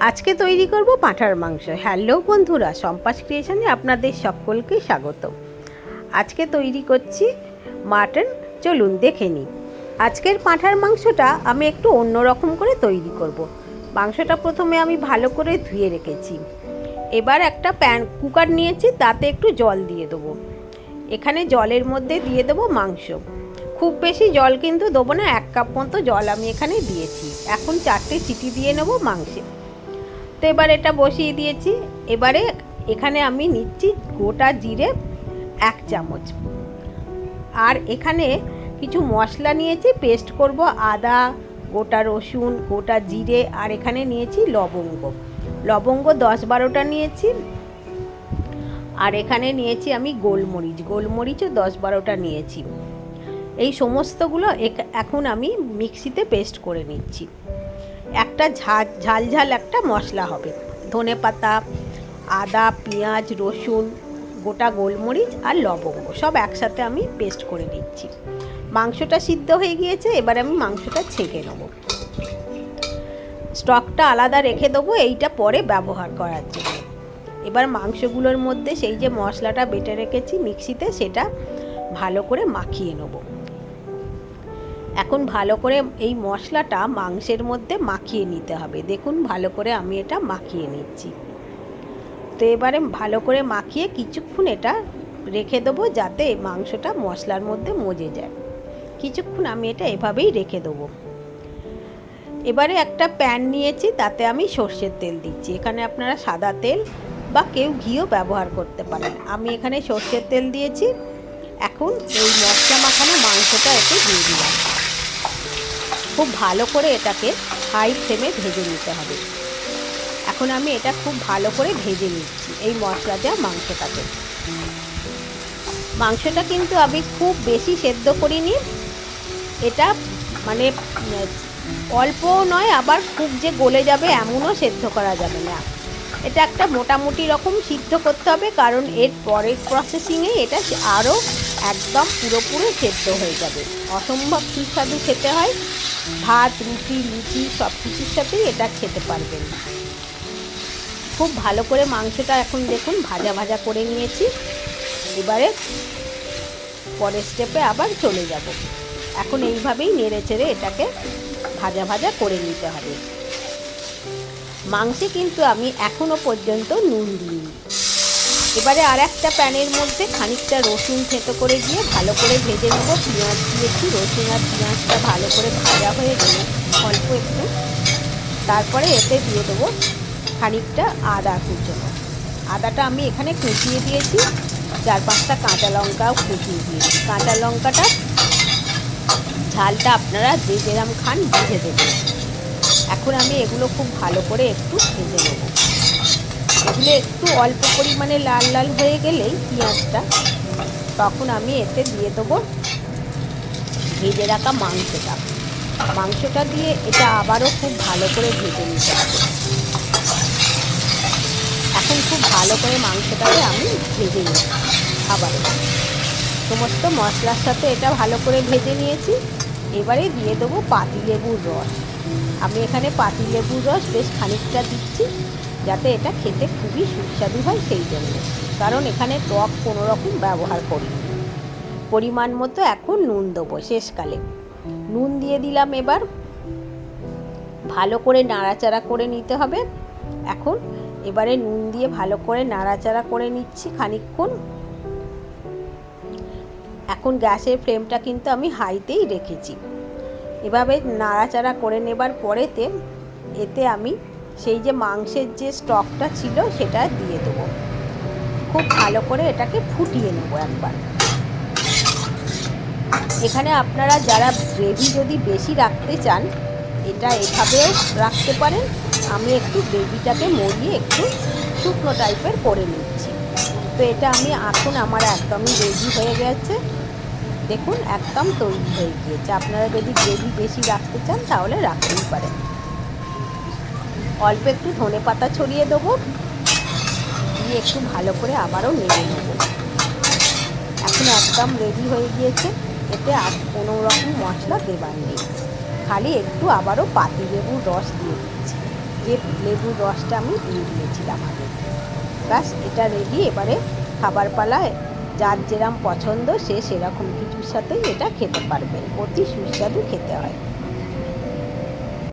আজকে তৈরি করব পাঁঠার মাংস। হ্যালো বন্ধুরা সম্পাস ক্রিয়েশনে আপনাদের সকলকে স্বাগত। আজকে তৈরি করছি মাটন, চলুন দেখে নিই। আজকের পাঁঠার মাংসটা আমি একটু অন্যরকম করে তৈরি করব। মাংসটা প্রথমে আমি ভালো করে ধুয়ে রেখেছি। এবার একটা প্যান কুকার নিয়েছি, তাতে একটু জল দিয়ে দেবো। এখানে জলের মধ্যে দিয়ে দেবো মাংস। খুব বেশি জল কিন্তু দেবো না, এক কাপ মতো জল আমি এখানে দিয়েছি। এখন চারটে চিটি দিয়ে নেব মাংসে। তো এবার এটা বসিয়ে দিয়েছি। এবারে এখানে আমি নিচ্ছি গোটা জিরে এক চামচ। আর এখানে কিছু মশলা নিয়েছি, পেস্ট করব আদা, গোটা রসুন, গোটা জিরে, আর এখানে নিয়েছি লবঙ্গ। লবঙ্গ দশ বারোটা নিয়েছি। আর এখানে নিয়েছি আমি গোলমরিচ। গোলমরিচও দশ বারোটা নিয়েছি। এই সমস্তগুলো এখন আমি মিক্সিতে পেস্ট করে নিচ্ছি। একটা ঝাল ঝাল ঝাল একটা মশলা হবে। ধনে পাতা, আদা, পেঁয়াজ, রসুন, গোটা গোলমরিচ আর লবঙ্গ সব একসাথে আমি পেস্ট করে নিচ্ছি। মাংসটা সিদ্ধ হয়ে গিয়েছে, এবার আমি মাংসটা ছেঁকে নেব। স্টকটা আলাদা রেখে দেবো, এইটা পরে ব্যবহার করার জন্য। এবার মাংসগুলোর মধ্যে সেই যে মশলাটা বেটে রেখেছি মিক্সিতে, সেটা ভালো করে মাখিয়ে নেব। এখন ভালো করে এই মশলাটা মাংসের মধ্যে মাখিয়ে নিতে হবে। দেখুন, ভালো করে আমি এটা মাখিয়ে নিচ্ছি। তো এবারে ভালো করে মাখিয়ে কিছুক্ষণ এটা রেখে দেবো যাতে মাংসটা মশলার মধ্যে মজে যায়। কিছুক্ষণ আমি এটা এভাবেই রেখে দেবো। এবারে একটা প্যান নিয়েছি, তাতে আমি সর্ষের তেল দিচ্ছি। এখানে আপনারা সাদা তেল বা কেউ ঘিও ব্যবহার করতে পারেন। আমি এখানে সর্ষের তেল দিয়েছি। এখন এই মশলা মাখানো মাংসটা এতে দিয়ে দিলাম। খুব ভালো করে এটাকে হাই ফ্লেমে ভেজে নিতে হবে। এখন আমি এটা খুব ভালো করে ভেজে নিচ্ছি এই মশলা দেওয়া মাংসটাকে। মাংসটা কিন্তু আমি খুব বেশি সেদ্ধ করিনি। এটা মানে উম, অল্পও নয় আবার খুব যে গলে যাবে এমনও সেদ্ধ করা যাবে না। এটা একটা মোটামুটি রকম সিদ্ধ করতে হবে কারণ এর পরের প্রসেসিংয়ে এটা আরও একদম পুরোপুরি সেদ্ধ হয়ে যাবে। অসম্ভব সুস্বাদু খেতে হয়। ভাত, রুটি, লুচি, সব কিছুর সাথেই এটা খেতে পারবেন। খুব ভালো করে মাংসটা এখন দেখুন ভাজা ভাজা করে নিয়েছি। এবারে পরের স্টেপে আবার চলে যাব। এখন এইভাবেই নেড়ে চেড়ে এটাকে ভাজা ভাজা করে নিতে হবে। মাংসে কিন্তু আমি এখনও পর্যন্ত নুন দিইনি। এবারে আর একটা প্যানের মধ্যে খানিকটা রসুন থেতো করে দিয়ে ভালো করে ভেজে নেব। পেঁয়াজ দিয়েছি রসুন আর পেঁয়াজটা ভালো করে ভাজা হয়ে গেলে অল্প একটু। তারপরে এতে দিয়ে দেবো খানিকটা আদা কুচনো। আদাটা আমি এখানে কুচিয়ে দিয়েছি। চার পাঁচটা কাঁচা লঙ্কাও কুচিয়ে দিয়েছি। কাঁচা লঙ্কাটা ঝালটা আপনারা যে যেরম খান বুঝে দেবেন। এখন আমি এগুলো খুব ভালো করে একটু ভেজে নেব। এগুলো একটু অল্প পরিমাণে লাল লাল হয়ে গেলেই পেঁয়াজটা, তখন আমি এতে দিয়ে দেবো ভেজে রাখা মাংসটা। মাংসটা দিয়ে এটা আবারও খুব ভালো করে ভেজে নিতে হবে। এখন খুব ভালো করে মাংসটাকে আমি ভেজে নিই আবারও সমস্ত মশলার সাথে এটা ভালো করে ভেজে নিয়েছি। এবারে দিয়ে দেবো পাতিলেবুর রস। আমি এখানে পাতিলেবুর রস বেশ খানিকটা দিচ্ছি। যাতে এটা খেতে খুবই সুস্বাদু হয় সেই জন্য। কারণ এখানে টক কোনো রকম ব্যবহার করি পরিমাণ মতো এখন নুন দেবো শেষকালে। নুন দিয়ে দিলাম এবার। ভালো করে নাড়াচাড়া করে নিতে হবে। এখন এবারে নুন দিয়ে ভালো করে নাড়াচাড়া করে নিচ্ছি খানিকক্ষণ। এখন গ্যাসের ফ্লেমটা কিন্তু আমি হাইতেই রেখেছি। এভাবে নাড়াচাড়া করে নেবার পরেতে এতে আমি সেই যে মাংসের যে স্টকটা ছিল সেটা দিয়ে দেবো। খুব ভালো করে এটাকে ফুটিয়ে নেব একবার। এখানে আপনারা যারা গ্রেভি যদি বেশি রাখতে চান, এটা এভাবেও রাখতে পারেন। আমি একটু গ্রেভিটাকে মরিয়ে একটু শুকনো টাইপের করে নিচ্ছি। তো এটা আমি এখন আমার একদমই রেডি হয়ে গেছে। দেখুন, একদম তৈরি হয়ে গিয়েছে। আপনারা যদি গ্রেভি বেশি রাখতে চান, তাহলে রাখতেই পারেন। অল্প একটু ধনে পাতা ছড়িয়ে দেবো। দিয়ে একটু ভালো করে আবারও নেড়ে নেব। এখন একদম রেডি হয়ে গিয়েছে। এতে আর কোনো রকম মশলা দেবার নেই। খালি একটু আবারও পাতি লেবুর রস দিয়ে দিচ্ছি। যে লেবুর রসটা আমি দিয়ে দিয়েছিলাম আগে। ব্যাস, এটা রেডি এবারে খাবার পালায় যার যেরম পছন্দ সে সেরকম কিছুর সাথেই এটা খেতে পারবেন অতি সুস্বাদু খেতে হয়।